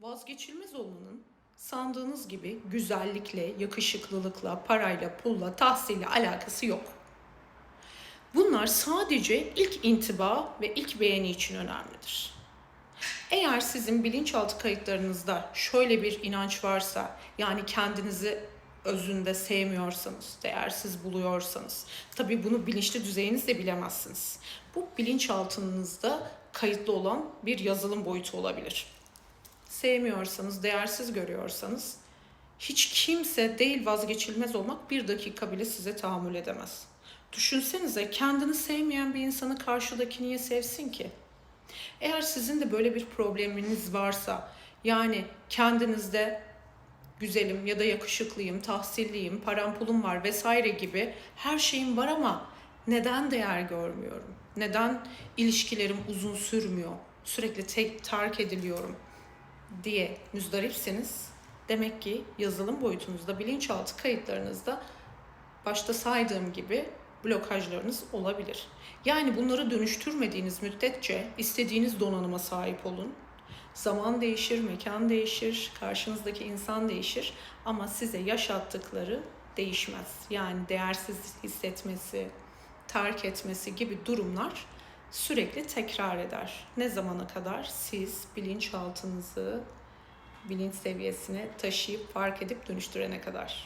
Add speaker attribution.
Speaker 1: Vazgeçilmez olanın sandığınız gibi güzellikle, yakışıklılıkla, parayla, pulla, tahsille alakası yok. Bunlar sadece ilk intiba ve ilk beğeni için önemlidir. Eğer sizin bilinçaltı kayıtlarınızda şöyle bir inanç varsa, yani kendinizi özünde sevmiyorsanız, değersiz buluyorsanız, tabii bunu bilinçli düzeyinizde bilemezsiniz. Bu bilinçaltınızda kayıtlı olan bir yazılım boyutu olabilir. Sevmiyorsanız, değersiz görüyorsanız, hiç kimse değil vazgeçilmez olmak bir dakika bile size tahammül edemez. Düşünsenize kendini sevmeyen bir insanı karşıdaki niye sevsin ki? Eğer sizin de böyle bir probleminiz varsa, yani kendinizde güzelim ya da yakışıklıyım, tahsilliyim, param pulum var vesaire gibi her şeyim var ama neden değer görmüyorum? Neden ilişkilerim uzun sürmüyor? Sürekli tek terk ediliyorum diye müzdaripseniz demek ki yazılım boyutunuzda, bilinçaltı kayıtlarınızda başta saydığım gibi blokajlarınız olabilir. Yani bunları dönüştürmediğiniz müddetçe istediğiniz donanıma sahip olun. Zaman değişir, mekan değişir, karşınızdaki insan değişir ama size yaşattıkları değişmez. Yani değersiz hissetmesi, terk etmesi gibi durumlar sürekli tekrar eder. Ne zamana kadar siz bilinçaltınızı bilinç seviyesine taşıyıp fark edip dönüştürene kadar.